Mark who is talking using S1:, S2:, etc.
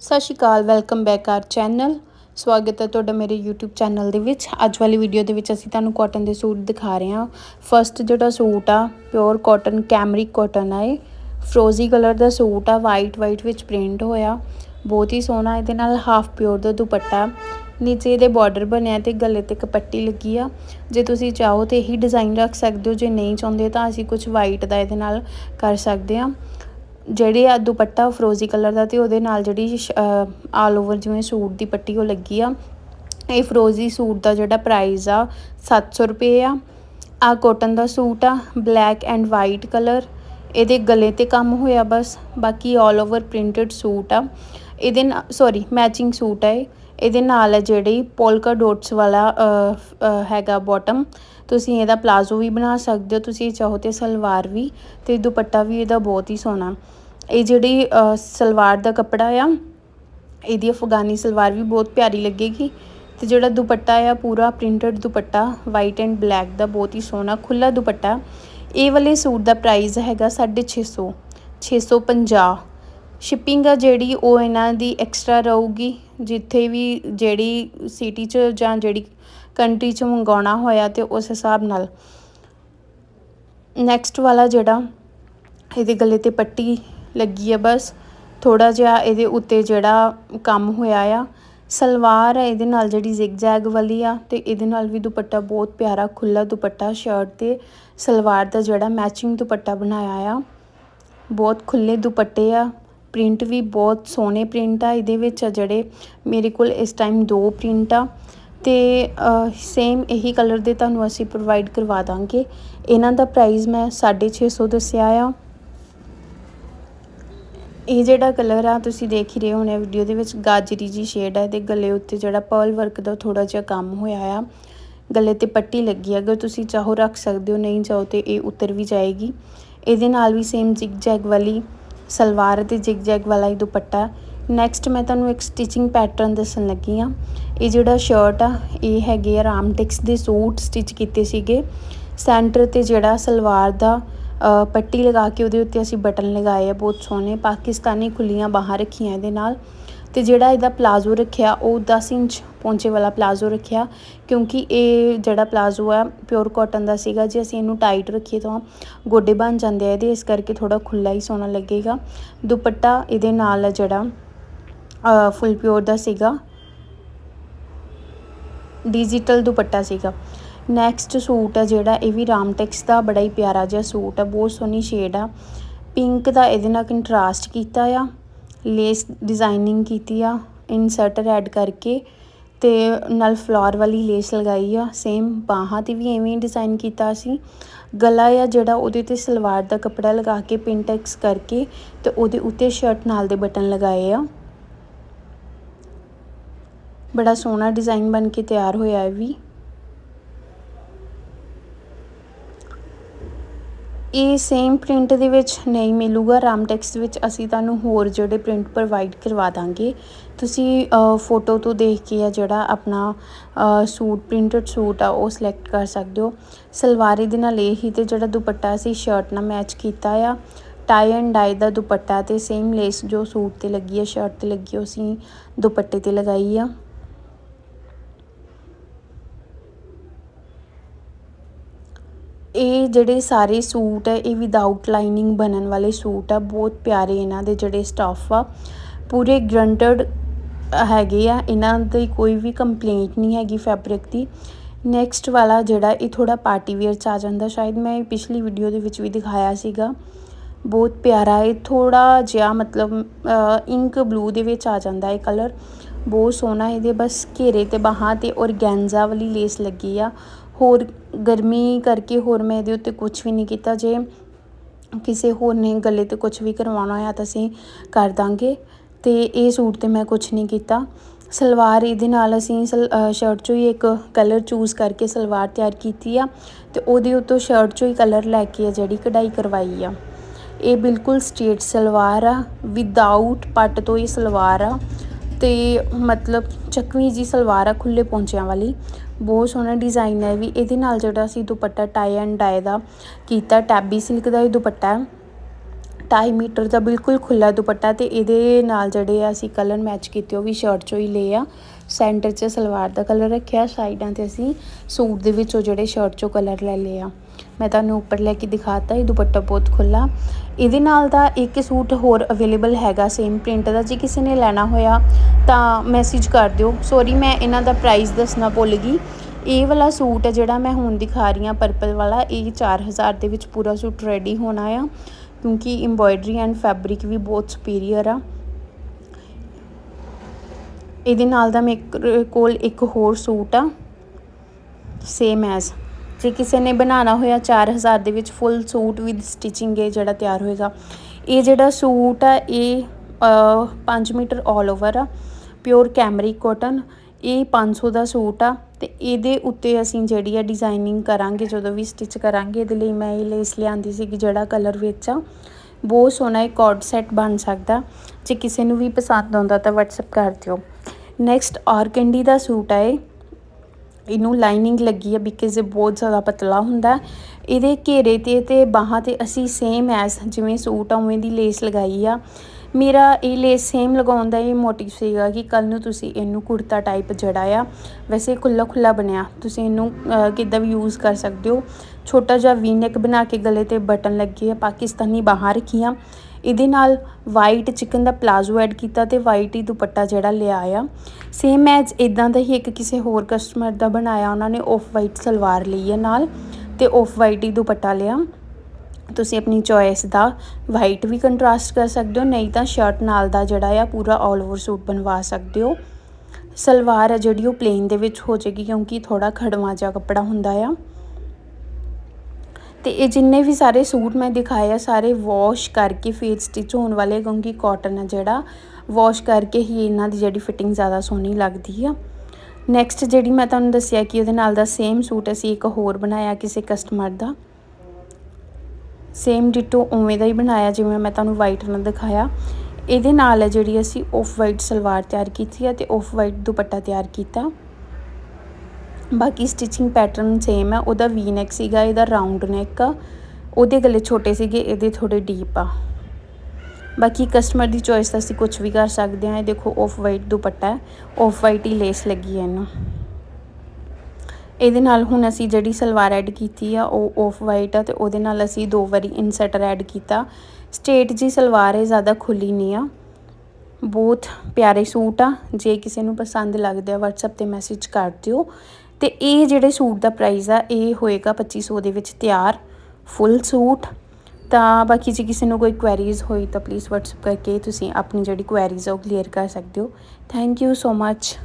S1: ਸਤਿ ਸ਼੍ਰੀ ਅਕਾਲ ਵੈਲਕਮ ਬੈਕ ਆਰ ਚੈਨਲ ਸਵਾਗਤ ਹੈ ਤੁਹਾਡਾ ਮੇਰੇ YouTube ਚੈਨਲ ਦੇ ਵਿੱਚ। ਅੱਜ ਵਾਲੀ ਵੀਡੀਓ ਦੇ ਵਿੱਚ ਅਸੀਂ ਤੁਹਾਨੂੰ ਕਾਟਨ ਦੇ ਸੂਟ ਦਿਖਾ ਰਹੇ ਹਾਂ। ਫਰਸਟ ਜਿਹੜਾ ਸੂਟ ਆ ਪਿਓਰ ਕਾਟਨ ਕੈਮਰਿਕ ਕਾਟਨ ਆ ਇਹ। ਫਰੋਜ਼ੀ ਕਲਰ ਦਾ ਸੂਟ ਆ ਵਾਈਟ ਵਾਈਟ ਵਿੱਚ ਪ੍ਰਿੰਟ ਹੋਇਆ। ਬਹੁਤ ਹੀ ਸੋਹਣਾ, ਇਹਦੇ ਨਾਲ ਹਾਫ ਪਿਓਰ ਦਾ ਦੁਪੱਟਾ। ਨੀਚੇ ਇਹਦੇ ਬਾਰਡਰ ਬਣਿਆ ਤੇ ਗਲੇ ਤੇ ਕਪੱਟੀ ਲੱਗੀ ਆ। ਜੇ ਤੁਸੀਂ ਚਾਹੋ ਤੇ ਇਹੀ ਡਿਜ਼ਾਈਨ ਰੱਖ ਸਕਦੇ ਹੋ, ਜੇ ਨਹੀਂ ਚਾਹੁੰਦੇ ਤਾਂ ਅਸੀਂ ਕੁਝ ਵਾਈਟ ਦਾ ਇਹਦੇ ਨਾਲ ਕਰ ਸਕਦੇ ਹਾਂ। ਜਿਹੜੇ ਆ ਦੁਪੱਟਾ ਫਰੋਜ਼ੀ ਕਲਰ ਦਾ ਤੇ ਉਹਦੇ ਨਾਲ ਜਿਹੜੀ ਆਲ ਓਵਰ ਜਿਵੇਂ ਸੂਟ ਦੀ ਪੱਟੀ ਉਹ ਲੱਗੀ ਆ। ਇਹ ਫਰੋਜ਼ੀ ਸੂਟ ਦਾ ਜਿਹੜਾ ਪ੍ਰਾਈਸ ਆ 700 ਰੁਪਏ ਆ। ਆ ਕਾਟਨ ਦਾ ਸੂਟ ਆ ਬਲੈਕ ਐਂਡ ਵਾਈਟ ਕਲਰ ਇਹਦੇ ਗਲੇ ਤੇ ਕੰਮ ਹੋਇਆ ਬਸ, ਬਾਕੀ ਆਲ ਓਵਰ ਪ੍ਰਿੰਟਡ ਸੂਟ ਆ। ਇਹਦੇ ਨਾਲ ਸੌਰੀ ਮੈਚਿੰਗ ਸੂਟ ਆ ਇਹ। ਇਹਦੇ ਨਾਲ ਹੈ ਜਿਹੜੀ ਪੋਲਕਾ ਡੋਟਸ ਵਾਲਾ ਹੈਗਾ ਬਾਟਮ ਤੁਸੀਂ ਇਹਦਾ ਪਲਾਜ਼ੋ ਵੀ ਬਣਾ ਸਕਦੇ ਹੋ, ਤੁਸੀਂ ਚਾਹੋ ਤੇ ਸਲਵਾਰ ਵੀ ਤੇ ਦੁਪੱਟਾ ਵੀ ਇਹਦਾ ਬਹੁਤ ਹੀ ਸੋਹਣਾ। ਇਹ ਜਿਹੜੀ ਸਲਵਾਰ ਦਾ ਕੱਪੜਾ ਆ, ਇਹਦੀ ਅਫਗਾਨੀ ਸਲਵਾਰ ਵੀ ਬਹੁਤ ਪਿਆਰੀ ਲੱਗੇਗੀ ਤੇ ਜਿਹੜਾ ਦੁਪੱਟਾ ਆ, ਪੂਰਾ ਪ੍ਰਿੰਟਡ ਦੁਪੱਟਾ ਵਾਈਟ ਐਂਡ ਬਲੈਕ ਦਾ ਬਹੁਤ ਹੀ ਸੋਹਣਾ ਖੁੱਲਾ ਦੁਪੱਟਾ। ਇਹ ਵਾਲੇ ਸੂਟ ਦਾ ਪ੍ਰਾਈਸ ਹੈਗਾ 650 650 ਸ਼ਿਪਿੰਗ ਆ ਜਿਹੜੀ ਉਹ ਇਹਨਾਂ ਦੀ ਐਕਸਟਰਾ ਰਹੂਗੀ, ਜਿੱਥੇ ਵੀ ਜਿਹੜੀ ਸਿਟੀ 'ਚ ਜਾਂ ਜਿਹੜੀ ਕੰਟਰੀ 'ਚ ਮੰਗਾਉਣਾ ਹੋਇਆ ਤੇ ਉਸ ਹਿਸਾਬ ਨਾਲ। ਨੈਕਸਟ ਵਾਲਾ ਜਿਹੜਾ, ਇਹਦੇ ਗਲੇ ਤੇ ਪੱਟੀ ਲੱਗੀ ਆ ਬਸ। ਥੋੜਾ ਜਿਹਾ ਇਹਦੇ ਉੱਤੇ ਜਿਹੜਾ ਕੰਮ ਹੋਇਆ ਆ। ਸਲਵਾਰ ਹੈ ਇਹਦੇ ਨਾਲ ਜਿਹੜੀ ਜ਼ਿਗਜ਼ੈਗ ਵਾਲੀ ਆ ਤੇ ਇਹਦੇ ਨਾਲ ਵੀ ਦੁਪੱਟਾ ਬਹੁਤ ਪਿਆਰਾ ਖੁੱਲਾ ਦੁਪੱਟਾ ਸ਼ਰਟ ਤੇ। ਸਲਵਾਰ ਦਾ ਜਿਹੜਾ ਮੈਚਿੰਗ ਦੁਪੱਟਾ ਬਣਾਇਆ ਆ। ਬਹੁਤ ਖੁੱਲੇ ਦੁਪੱਟੇ ਆ। ਪ੍ਰਿੰਟ ਵੀ ਬਹੁਤ ਸੋਹਣੇ ਪ੍ਰਿੰਟ ਆ, ਇਹਦੇ ਵਿੱਚ ਜਿਹੜੇ ਮੇਰੇ ਕੋਲ ਇਸ ਟਾਈਮ ਦੋ ਪ੍ਰਿੰਟ ਆ। ਤੇ ਸੇਮ ਇਹੀ ਕਲਰ ਦੇ ਤੁਹਾਨੂੰ ਅਸੀਂ ਪ੍ਰੋਵਾਈਡ ਕਰਵਾ ਦਾਂਗੇ। ਇਹਨਾਂ ਦਾ ਪ੍ਰਾਈਸ ਮੈਂ 650 ਦੱਸਿਆ ਆ। ਇਹ ਜਿਹੜਾ ਕਲਰ ਆ, ਤੁਸੀਂ ਦੇਖ ਹੀ ਰਹੇ ਹੋਣੇ ਵੀਡੀਓ ਦੇ ਵਿੱਚ, ਗਾਜਰੀ ਜੀ ਸ਼ੇਡ ਹੈ ਤੇ ਗਲੇ ਉੱਤੇ ਜਿਹੜਾ ਪਰਲ ਵਰਕ ਦਾ ਥੋੜਾ ਜਿਹਾ ਕੰਮ ਹੋਇਆ ਆ। ਗਲੇ ਤੇ ਪੱਟੀ ਲੱਗੀ ਅਗਰ ਤੁਸੀਂ ਚਾਹੋ ਰੱਖ ਸਕਦੇ ਹੋ, ਨਹੀਂ ਚਾਹੋ ਤੇ ਇਹ ਉਤਰ ਵੀ ਜਾਏਗੀ। ਇਹਦੇ ਨਾਲ ਵੀ ਸੇਮ ਜਿਗ ਜੈਗ ਵਾਲੀ ਸਲਵਾਰ ਅਤੇ ਜਿਗ ਜੈਗ ਵਾਲਾ ਹੀ ਦੁਪੱਟਾ। ਨੈਕਸਟ ਮੈਂ ਤੁਹਾਨੂੰ ਇੱਕ ਸਟਿਚਿੰਗ ਪੈਟਰਨ ਦੱਸਣ ਲੱਗੀ ਆ ਇਹ ਜਿਹੜਾ ਸ਼ਰਟ ਆ, ਇਹ ਹੈਗੇ ਆ ਰਾਮਟੈਕਸ ਦੇ ਸੂਟ ਸਟਿਚ ਕੀਤੇ ਸੀਗੇ। ਸੈਂਟਰ ਤੇ ਜਿਹੜਾ ਸਲਵਾਰ ਦਾ ਪੱਟੀ ਲਗਾ ਕੇ ਉਹਦੇ ਉੱਤੇ ਅਸੀਂ ਬਟਨ ਲਗਾਏ ਆ, ਬਹੁਤ ਸੋਹਣੇ ਪਾਕਿਸਤਾਨੀ ਖੁੱਲੀਆਂ ਬਾਹਾਂ ਰੱਖੀਆਂ ਇਹਦੇ ਨਾਲ। ਤੇ ਜਿਹੜਾ ਇਹਦਾ ਪਲਾਜ਼ੋ ਰੱਖਿਆ, ਉਹ 10 ਇੰਚ ਪੌਂਚੇ ਵਾਲਾ ਪਲਾਜ਼ੋ ਰੱਖਿਆ, ਕਿਉਂਕਿ ਇਹ ਜਿਹੜਾ ਪਲਾਜ਼ੋ ਆ ਪਿਓਰ ਕਾਟਨ ਦਾ ਸੀਗਾ, ਜੇ ਅਸੀਂ ਇਹਨੂੰ ਟਾਈਟ ਰੱਖੀਏ ਤਾਂ ਗੋਡੇ ਬਣ ਜਾਂਦੇ ਆ ਇਹਦੇ, ਇਸ ਕਰਕੇ ਥੋੜਾ ਖੁੱਲਾ ਹੀ ਸੋਹਣਾ ਲੱਗੇਗਾ। ਦੁਪੱਟਾ ਇਹਦੇ ਨਾਲ ਜਿਹੜਾ ਫੁੱਲ ਪਿਓਰ ਦਾ ਸੀਗਾ। ਡਿਜੀਟਲ ਦੁਪੱਟਾ ਸੀਗਾ। ਨੈਕਸਟ ਸੂਟ ਆ ਜਿਹੜਾ, ਇਹ ਵੀ ਰਾਮਟੈਕਸ ਦਾ, ਬੜਾ ਹੀ ਪਿਆਰਾ ਜਿਹਾ ਸੂਟ ਆ, ਬਹੁਤ ਸੋਹਣੀ ਸ਼ੇਡ ਆ। ਪਿੰਕ ਦਾ ਇਹਦੇ ਨਾਲ ਕੰਟਰਾਸਟ ਕੀਤਾ ਆ। ਲੇਸ ਡਿਜ਼ਾਈਨਿੰਗ ਕੀਤੀ ਆ ਇਨਸਰਟਰ ਐਡ ਕਰਕੇ ਤੇ ਨਾਲ ਫਲੋਰ ਵਾਲੀ ਲੇਸ ਲਗਾਈ ਆ ਸੇਮ ਬਾਹਾਂ ਤੇ ਵੀ ਐਵੇਂ ਹੀ ਡਿਜ਼ਾਈਨ ਕੀਤਾ ਸੀ। ਗਲਾ ਆ ਜਿਹੜਾ ਉਹਦੇ ਤੇ ਸਲਵਾਰ ਦਾ ਕੱਪੜਾ ਲਗਾ ਕੇ ਪਿੰਟੈਕਸ ਕਰਕੇ ਤੇ ਉਹਦੇ ਉੱਤੇ ਸ਼ਰਟ ਨਾਲ ਦੇ ਬਟਨ ਲਗਾਏ ਆ। ਬੜਾ ਸੋਹਣਾ ਡਿਜ਼ਾਈਨ ਬਣ ਕੇ ਤਿਆਰ ਹੋਇਆ ਹੈ ਵੀ। ਇਹ ਸੇਮ ਪ੍ਰਿੰਟ ਦੇ ਵਿੱਚ ਨਹੀਂ ਮਿਲੂਗਾ। ਰਾਮਟੈਕਸ ਵਿੱਚ ਅਸੀਂ ਤੁਹਾਨੂੰ ਹੋਰ ਜਿਹੜੇ ਪ੍ਰਿੰਟ ਪ੍ਰੋਵਾਈਡ ਕਰਵਾ ਦਾਂਗੇ। ਤੁਸੀਂ ਫੋਟੋ ਤੋਂ ਦੇਖ ਕੇ ਆ ਜਿਹੜਾ ਆਪਣਾ ਸੂਟ ਪ੍ਰਿੰਟਡ ਸੂਟ ਆ, ਉਹ ਸਿਲੈਕਟ ਕਰ ਸਕਦੇ ਹੋ। ਸਲਵਾਰੀ ਦੇ ਨਾਲ ਇਹ ਹੀ ਤੇ ਜਿਹੜਾ ਦੁਪੱਟਾ ਸੀ ਸ਼ਰਟ ਨਾਲ ਮੈਚ ਕੀਤਾ ਆ ਟਾਈ ਐਂਡ ਡਾਈ ਦਾ ਦੁਪੱਟਾ ਤੇ ਸੇਮ ਲੇਸ ਜੋ ਸੂਟ ਤੇ ਲੱਗੀ ਆ ਸ਼ਰਟ ਤੇ ਲੱਗੀ ਉਹ ਸੀ ਦੁਪੱਟੇ ਤੇ ਲਗਾਈ ਆ। ਇਹ ਜਿਹੜੇ ਸਾਰੇ ਸੂਟ ਹੈ, ਇਹ ਵਿਦਆਊਟ ਲਾਈਨਿੰਗ ਬਣਨ ਵਾਲੇ ਸੂਟ ਆ, ਬਹੁਤ ਪਿਆਰੇ ਇਹਨਾਂ ਦੇ ਜਿਹੜੇ ਸਟਫ ਆ। ਪੂਰੇ ਗਰੰਟਡ ਹੈਗੇ ਆ, ਇਹਨਾਂ ਦੀ ਕੋਈ ਵੀ ਕੰਪਲੇਂਟ ਨਹੀਂ ਹੈਗੀ ਫੈਬਰਿਕ ਦੀ। ਨੈਕਸਟ ਵਾਲਾ ਜਿਹੜਾ, ਇਹ ਥੋੜਾ ਪਾਰਟੀ ਵੇਅਰ ਚ ਆ ਜਾਂਦਾ, ਸ਼ਾਇਦ ਮੈਂ ਪਿਛਲੀ ਵੀਡੀਓ ਦੇ ਵਿੱਚ ਵੀ ਦਿਖਾਇਆ ਸੀਗਾ। ਬਹੁਤ ਪਿਆਰਾ, ਇਹ ਥੋੜਾ ਜਿਹਾ ਮਤਲਬ ਇੰਕ ਬਲੂ ਦੇ ਵਿੱਚ ਆ ਜਾਂਦਾ ਇਹ ਕਲਰ ਬਹੁਤ ਸੋਹਣਾ ਇਹਦੇ, ਬਸ ਘੇਰੇ ਤੇ ਬਾਹਾਂ ਤੇ ਔਰਗੈਂਜ਼ਾ ਵਾਲੀ ਲੇਸ ਲੱਗੀ ਆ। ਹੋਰ ਗਰਮੀ ਕਰਕੇ ਹੋਰ ਮੈਂ ਇਹਦੇ ਉੱਤੇ ਕੁਝ ਵੀ ਨਹੀਂ ਕੀਤਾ। ਜੇ ਕਿਸੇ ਹੋਰ ਨੇ ਗਲੇ ਤੇ ਕੁਝ ਵੀ ਕਰਵਾਉਣਾ ਹੋਇਆ ਤਾਂ ਅਸੀਂ ਕਰ ਦਾਂਗੇ। ਤੇ ਇਹ ਸੂਟ ਤੇ ਮੈਂ ਕੁਝ ਨਹੀਂ ਕੀਤਾ। ਸਲਵਾਰ ਇਹਦੇ ਨਾਲ ਅਸੀਂ ਸਲ ਸ਼ਰਟ ਚੋਂ ਹੀ ਇੱਕ ਕਲਰ ਚੂਜ਼ ਕਰਕੇ ਸਲਵਾਰ ਤਿਆਰ ਕੀਤੀ ਆ। ਅਤੇ ਉਹਦੇ ਉੱਤੋਂ ਸ਼ਰਟ ਚੋਂ ਹੀ ਕਲਰ ਲੈ ਕੇ ਆ ਜਿਹੜੀ ਕਢਾਈ ਕਰਵਾਈ ਆ। ਇਹ ਬਿਲਕੁਲ ਸਟੇਟ ਸਲਵਾਰ ਆ ਵਿਦਆਊਟ ਪੱਟ ਤੋਂ ਹੀ ਸਲਵਾਰ ਆ। ਅਤੇ ਮਤਲਬ ਚੱਕਵੀਂ ਜੀ ਸਲਵਾਰ ਆ ਖੁੱਲ੍ਹੇ ਪੌਂਚਿਆਂ ਵਾਲੀ। ਬਹੁਤ ਸੋਹਣਾ ਡਿਜ਼ਾਇਨ ਹੈ ਵੀ। ਇਹਦੇ ਨਾਲ ਜਿਹੜਾ ਅਸੀਂ ਦੁਪੱਟਾ ਟਾਈ ਐਂਡ ਡਾਈ ਦਾ ਕੀਤਾ ਟੈਬੀ ਸਿਲਕ ਦਾ ਇਹ ਦੁਪੱਟਾ। 2.5 ਮੀਟਰ ਦਾ ਬਿਲਕੁਲ ਖੁੱਲਾ ਦੁਪੱਟਾ ਤੇ ਇਹਦੇ ਨਾਲ ਜਿਹੜੇ ਆ ਅਸੀਂ ਕਲਰ ਮੈਚ ਕੀਤੇ, ਉਹ ਵੀ ਸ਼ਰਟ ਚੋਂ ਹੀ ਲਏ ਆ। ਸੈਂਟਰ 'ਚ ਸਲਵਾਰ ਦਾ ਕਲਰ ਰੱਖਿਆ, ਸਾਈਡਾਂ ਤੇ ਅਸੀਂ ਸੂਟ ਦੇ ਵਿੱਚੋਂ ਜਿਹੜੇ ਸ਼ਰਟ ਚੋਂ ਕਲਰ ਲੈ ਲਏ ਆ। ਮੈਂ ਤੁਹਾਨੂੰ ਉੱਪਰ ਲੈ ਕੇ ਦਿਖਾਤਾ, ਇਹ ਦੁਪੱਟਾ ਬਹੁਤ ਖੁੱਲਾ ਇਹਦੇ ਨਾਲ ਦਾ ਇੱਕ ਸੂਟ ਹੋਰ ਅਵੇਲੇਬਲ ਹੈਗਾ ਸੇਮ ਪ੍ਰਿੰਟ ਦਾ, ਜੇ ਕਿਸੇ ਨੇ ਲੈਣਾ ਹੋਇਆ ਤਾਂ ਮੈਸੇਜ ਕਰ ਦਿਓ। ਸੌਰੀ ਮੈਂ ਇਹਨਾਂ ਦਾ ਪ੍ਰਾਈਸ ਦੱਸਣਾ ਭੁੱਲ ਗਈ। ਇਹ ਵਾਲਾ ਸੂਟ ਹੈ ਜਿਹੜਾ ਮੈਂ ਹੁਣ ਦਿਖਾ ਰਹੀ ਹਾਂ ਪਰਪਲ ਵਾਲਾ, ਇਹ 4000 ਦੇ ਵਿੱਚ ਪੂਰਾ ਸੂਟ ਰੈਡੀ ਹੋਣਾ ਆ। ਕਿਉਂਕਿ ਐਮਬੋਇਡਰੀ ਐਂਡ ਫੈਬਰਿਕ ਵੀ ਬਹੁਤ ਸੁਪੀਰੀਅਰ ਆ। ਇਹਦੇ ਨਾਲ ਦਾ ਮੇਰੇ ਕੋਲ ਇੱਕ ਹੋਰ ਸੂਟ ਆ। ਸੇਮ ਐਸ ਜੇ ਕਿਸੇ ਨੇ ਬਣਾਉਣਾ ਹੋਇਆ 4000 ਦੇ ਵਿੱਚ ਫੁੱਲ ਸੂਟ ਵਿਦ ਸਟਿਚਿੰਗ ਹੈ ਜਿਹੜਾ ਤਿਆਰ ਹੋਏਗਾ। ਇਹ ਜਿਹੜਾ ਸੂਟ ਆ, ਇਹ 5 ਮੀਟਰ ਆਲ ਓਵਰ ਆ। ਪਿਓਰ ਕੈਮਰਿਕ ਕਾਟਨ ਇਹ 500 ਦਾ ਸੂਟ ਆ। ਤੇ ਇਹਦੇ ਉੱਤੇ ਅਸੀਂ ਜਿਹੜੀ ਆ ਡਿਜ਼ਾਈਨਿੰਗ ਕਰਾਂਗੇ, ਜਦੋਂ ਵੀ ਸਟਿਚ ਕਰਾਂਗੇ, ਇਹਦੇ ਲਈ ਮੈਂ ਇਹ ਲੇਸ ਲਿਆਂਦੀ ਸੀ ਕਿ ਜਿਹੜਾ ਕਲਰ ਵਿੱਚ ਆ। ਬਹੁਤ ਸੋਹਣਾ ਇੱਕ ਕੋਡ ਸੈੱਟ ਬਣ ਸਕਦਾ। ਜੇ ਕਿਸੇ ਨੂੰ ਵੀ ਪਸੰਦ ਆਉਂਦਾ ਤਾਂ WhatsApp ਕਰ ਦਿਓ। ਨੈਕਸਟ ਆਰਕੈਂਡੀ ਦਾ ਸੂਟ ਆਏ ਇਹਨੂੰ ਲਾਈਨਿੰਗ ਲੱਗੀ ਹੈ ਬਿਕਾਜ਼ ਇਹ ਬਹੁਤ ਜ਼ਿਆਦਾ ਪਤਲਾ ਹੁੰਦਾ। ਇਹਦੇ ਘੇਰੇ ਤੇ ਤੇ ਬਾਹਾਂ ਤੇ ਅਸੀਂ ਸੇਮ ਐਸ ਜਿਵੇਂ ਸੂਟ ਆ, ਉਵੇਂ ਦੀ ਲੇਸ ਲਗਾਈ ਆ। ਮੇਰਾ ਇਹ ਲੇਸ ਸੇਮ ਲਗਾਉਣ ਦਾ ਇਹ ਮੋਟਿਵ ਸੀਗਾ ਕਿ ਕੱਲ ਨੂੰ ਤੁਸੀਂ ਇਹਨੂੰ ਕੁੜਤਾ ਟਾਈਪ ਜਿਹੜਾ ਆ, ਵੈਸੇ ਖੁੱਲਾ ਖੁੱਲਾ ਬਣਿਆ। ਤੁਸੀਂ ਇਹਨੂੰ ਕਿੱਦਾਂ ਵੀ ਯੂਜ਼ ਕਰ ਸਕਦੇ ਹੋ। ਛੋਟਾ ਜਿਹਾ ਵੀ ਨੈਕ ਬਣਾ ਕੇ ਗਲੇ ਤੇ ਬਟਨ ਲੱਗੇ ਆ ਪਾਕਿਸਤਾਨੀ ਬਾਹਾਂ ਰੱਖੀਆਂ। ਇਹਦੇ ਨਾਲ ਵਾਈਟ ਚਿਕਨ ਦਾ ਪਲਾਜ਼ੋ ਐਡ ਕੀਤਾ ਤੇ ਵਾਈਟ ਹੀ ਦੁਪੱਟਾ ਜਿਹੜਾ ਲਿਆ ਆ। ਸੇਮ ਐਜ ਇਦਾਂ ਦਾ ਹੀ ਇੱਕ ਕਿਸੇ ਹੋਰ ਕਸਟਮਰ ਦਾ ਬਣਾਇਆ, ਉਹਨਾਂ ਨੇ ਆਫ ਵਾਈਟ ਸਲਵਾਰ ਲਈ ਹੈ ਨਾਲ ਤੇ ਆਫ ਵਾਈਟ ਹੀ ਦੁਪੱਟਾ ਲਿਆ। ਤੁਸੀਂ ਆਪਣੀ ਚੋਇਸ ਦਾ ਵਾਈਟ ਵੀ ਕੰਟਰਾਸਟ ਕਰ ਸਕਦੇ ਹੋ, ਨਹੀਂ ਤਾਂ ਸ਼ਰਟ ਨਾਲ ਦਾ ਜਿਹੜਾ ਆ ਪੂਰਾ ਆਲ ਓਵਰ ਸੂਟ ਬਣਵਾ ਸਕਦੇ ਹੋ। ਸਲਵਾਰ ਹੈ ਜਿਹੜੀ ਉਹ ਪਲੇਨ ਦੇ ਵਿੱਚ ਹੋ ਜਾਏਗੀ ਕਿਉਂਕਿ ਥੋੜਾ ਖੜਵਾ ਜਿਹਾ ਕੱਪੜਾ ਹੁੰਦਾ ਆ। ਤੇ ਇਹ ਜਿੰਨੇ ਵੀ ਸਾਰੇ ਸੂਟ ਮੈਂ ਦਿਖਾਏ ਆ, ਸਾਰੇ ਵਾਸ਼ ਕਰਕੇ ਫੇਰ ਸਟਿਚ ਹੋਣ ਵਾਲੇ ਕਿਉਂਕਿ ਕਾਟਨ ਹੈ ਜਿਹੜਾ ਵਾਸ਼ ਕਰਕੇ ਹੀ ਇਹਨਾਂ ਦੀ ਜਿਹੜੀ ਫਿਟਿੰਗ ਜ਼ਿਆਦਾ ਸੋਹਣੀ ਲੱਗਦੀ ਆ। ਨੈਕਸਟ ਜਿਹੜੀ ਮੈਂ ਤੁਹਾਨੂੰ ਦੱਸਿਆ ਕਿ ਉਹਦੇ ਨਾਲ ਦਾ ਸੇਮ ਸੂਟ ਅਸੀਂ ਇੱਕ ਹੋਰ ਬਣਾਇਆ ਕਿਸੇ ਕਸਟਮਰ ਦਾ। ਸੇਮ ਡਿਟੋ ਉਵੇਂ ਦਾ ਹੀ ਬਣਾਇਆ, ਜਿਵੇਂ ਮੈਂ ਤੁਹਾਨੂੰ ਵਾਈਟ ਨਾਲ ਦਿਖਾਇਆ। ਇਹਦੇ ਨਾਲ ਹੈ ਜਿਹੜੀ ਅਸੀਂ ਆਫ ਵਾਈਟ ਸਲਵਾਰ ਤਿਆਰ ਕੀਤੀ ਹੈ ਤੇ ਆਫ ਵਾਈਟ ਦੁਪੱਟਾ ਤਿਆਰ ਕੀਤਾ। ਬਾਕੀ ਸਟਿਚਿੰਗ ਪੈਟਰਨ ਸੇਮ ਹੈ, ਉਹਦਾ ਵੀ ਨੈਕ ਸੀਗਾ, ਇਹਦਾ ਰਾਉਂਡ ਨੈਕ ਆ। ਉਹਦੇ ਗਲੇ ਛੋਟੇ ਸੀਗੇ, ਇਹਦੇ ਥੋੜੇ ਡੀਪ ਆ। ਬਾਕੀ ਕਸਟਮਰ ਦੀ ਚੋਇਸ ਤਾਂ ਅਸੀਂ ਕੁਝ ਵੀ ਕਰ ਸਕਦੇ ਹਾਂ, ਇਹ ਦੇਖੋ ਆਫ ਵਾਈਟ ਦੁਪੱਟਾ ਹੈ ਆਫ ਵਾਈਟ ਹੀ ਲੇਸ ਲੱਗੀ ਹੈ ਇਹਨੂੰ। ਇਹਦੇ ਨਾਲ ਹੁਣ ਅਸੀਂ ਜਿਹੜੀ ਸਲਵਾਰ ਐਡ ਕੀਤੀ ਆ, ਉਹ ਆਫ ਵਾਈਟ ਆ ਤੇ ਉਹਦੇ ਨਾਲ ਅਸੀਂ ਦੋ ਵਾਰੀ ਇਨਸਟਰ ਐਡ ਕੀਤਾ। ਸਟੇਟ ਜੀ ਸਲਵਾਰ ਹੈ ਜ਼ਿਆਦਾ ਖੁੱਲੀ ਨਹੀਂ ਆ। ਬਹੁਤ ਪਿਆਰੇ ਸੂਟ ਆ। ਜੇ ਕਿਸੇ ਨੂੰ ਪਸੰਦ ਲੱਗਦਾ WhatsApp ਤੇ ਮੈਸੇਜ ਕਰ ਦਿਓ। ਤੇ ਇਹ ਜਿਹੜੇ ਸੂਟ ਦਾ ਪ੍ਰਾਈਸ ਆ, ਇਹ ਹੋਏਗਾ 2500 ਦੇ ਵਿੱਚ ਤਿਆਰ ਫੁੱਲ ਸੂਟ। ਤਾਂ ਬਾਕੀ ਜੇ ਕਿਸੇ ਨੂੰ ਕੋਈ ਕੁਐਰੀਜ਼ ਹੋਈ ਤਾਂ ਪਲੀਜ਼ WhatsApp ਕਰਕੇ ਤੁਸੀਂ ਆਪਣੀ ਜਿਹੜੀ ਕੁਐਰੀਜ਼ ਆ ਉਹ ਕਲੀਅਰ ਕਰ ਸਕਦੇ ਹੋ। Thank you so much